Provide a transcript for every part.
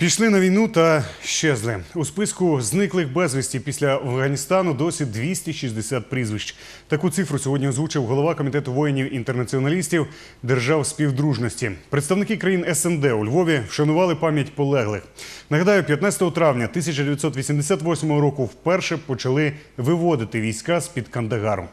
Пішли на війну та щезли. У списку зниклих безвісті після Афганістану досі 260 прізвищ. Таку цифру сьогодні озвучив голова комітету воїнів-інтернаціоналістів держав співдружності. Представники країн СНД у Львові вшанували пам'ять полеглих. Нагадаю, 15 травня 1988 року вперше почали виводити війська з-під Кандагару.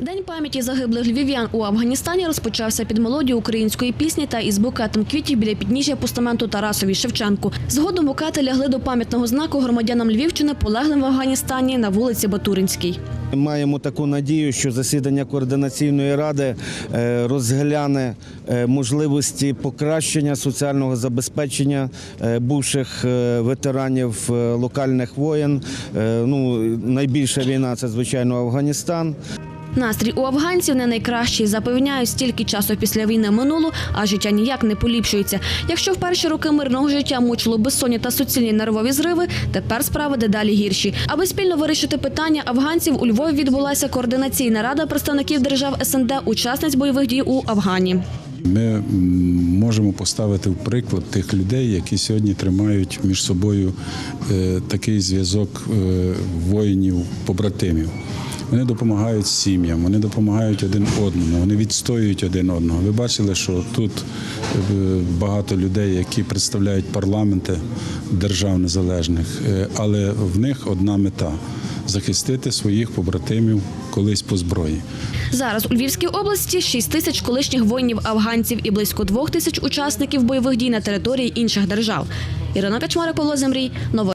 День пам'яті загиблих львів'ян у Афганістані розпочався під мелодію української пісні та із букетом квітів біля підніжжя постаменту Тарасові Шевченку. Згодом букети лягли до пам'ятного знаку громадянам Львівщини, полеглим в Афганістані на вулиці Батуринській. Маємо таку надію, що засідання координаційної ради е, розгляне е, можливості покращення соціального забезпечення е, бувших ветеранів локальних воєн. Ну, найбільша війна це звичайно Афганістан. Настрій у афганців не найкращий. Запевняють, стільки часу після війни минуло, а життя ніяк не поліпшується. Якщо в перші роки мирного життя мучило безсоння та суцільні нервові зриви, тепер справи дедалі гірші. Аби спільно вирішити питання афганців, у Львові відбулася координаційна рада представників держав СНД, учасниць бойових дій у Афгані. Ми можемо поставити в приклад тих людей, які сьогодні тримають між собою е, такий зв'язок е, воїнів, побратимів. Вони допомагають сім'ям, вони допомагають один одному, вони відстоюють один одного. Ви бачили, що тут е, багато людей, які представляють парламенти держав незалежних, е, але в них одна мета захистити своїх побратимів колись по зброї. Зараз у Львівській області 6 тисяч колишніх воїнів-афганців і близько 2 тисяч учасників бойових дій на території інших держав. Ірина Качмарик, Павло Земрій. Новини.